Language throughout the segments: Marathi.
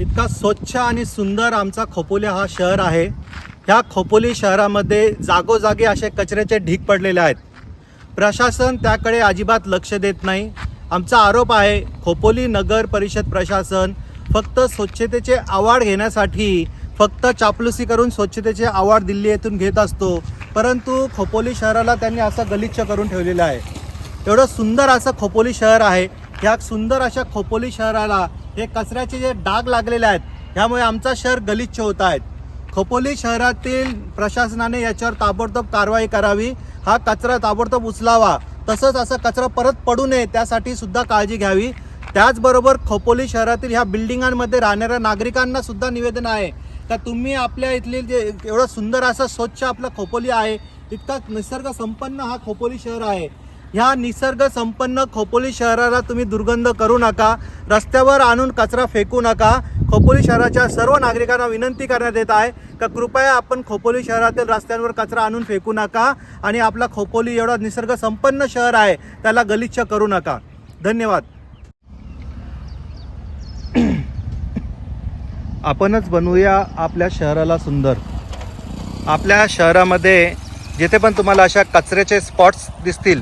इतका स्वच्छ आणि सुंदर आमचा खोपोली हा शहर आहे. ह्या खोपोली शहरामध्ये जागोजागी असे कचऱ्याचे ढीग पडलेले आहेत. प्रशासन त्याकडे अजिबात लक्ष देत नाही. आमचा आरोप आहे खोपोली नगर परिषद प्रशासन फक्त स्वच्छतेचे आवाड घेण्यासाठी फक्त चापलुसी करून स्वच्छतेचे आवाड दिल्ली येथून घेत असतो परंतु खोपोली शहराला त्यांनी असं गलिच्छ करून ठेवलेलं आहे. एवढं सुंदर असं खोपोली शहर आहे. ह्या सुंदर अशा खोपोली शहराला हे कचऱ्याचे जे डाग लागलेले आहेत ह्यामुळे आमचा शहर गलिच्छ होत आहेत खोपोली शहरातील प्रशासनाने याच्यावर ताबडतोब कारवाई करावी. हा कचरा ताबडतोब उचलावा. तसंच असा कचरा परत पडू नये त्यासाठी सुद्धा काळजी घ्यावी. त्याचबरोबर खोपोली शहरातील ह्या बिल्डिंगांमध्ये राहणाऱ्या नागरिकांना सुद्धा निवेदन आहे का तुम्ही आपल्या इथले जे एवढं सुंदर असं स्वच्छ आपलं खोपोली आहे इतका निसर्ग संपन्न हा खोपोली शहर आहे. ह्या निसर्ग संपन्न खोपोली शहराला तुम्ही दुर्गंध करू नका. रस्त्यावर आणून कचरा फेकू नका. खोपोली शहराच्या सर्व नागरिकांना विनंती करण्यात येत आहे का कृपया आपण खोपोली शहरातील रस्त्यांवर कचरा आणून फेकू नका आणि आपला खोपोली एवढा निसर्ग संपन्न शहर आहे त्याला गलिच्छ करू नका. धन्यवाद. आपणच बनवूया आपल्या शहराला सुंदर. आपल्या शहरामध्ये जिथे पण तुम्हाला अशा कचऱ्याचे स्पॉट्स दिसतील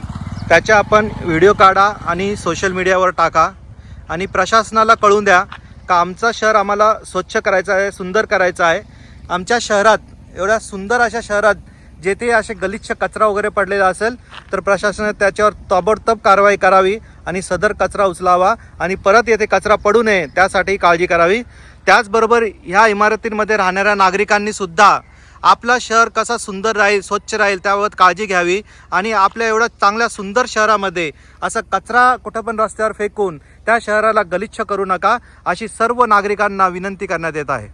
त्याच्या आपण व्हिडिओ काढा आणि सोशल मीडियावर टाका. आणि प्रशासनाला कळून द्या का आमचं शहर आम्हाला स्वच्छ करायचं आहे सुंदर करायचं आहे. आमच्या शहरात एवढ्या सुंदर अशा शहरात जेथे असे गलिच्छ कचरा वगैरे पडलेला असेल तर प्रशासनाने त्याच्यावर ताबडतोब कारवाई करावी आणि सदर कचरा उचलावा आणि परत येथे कचरा पडू नये त्यासाठी काळजी करावी. त्याचबरोबर ह्या इमारतींमध्ये राहणाऱ्या नागरिकांनी सुद्धा आपला शहर कसा सुंदर राहील स्वच्छ राहील त्याबाबत काळजी घ्यावी आणि आपल्या एवढ्या चांगल्या सुंदर शहरामध्ये असा कचरा कुठं पण रस्त्यावर फेकून त्या शहराला गलिच्छ करू नका अशी सर्व नागरिकांना विनंती करण्यात येत आहे.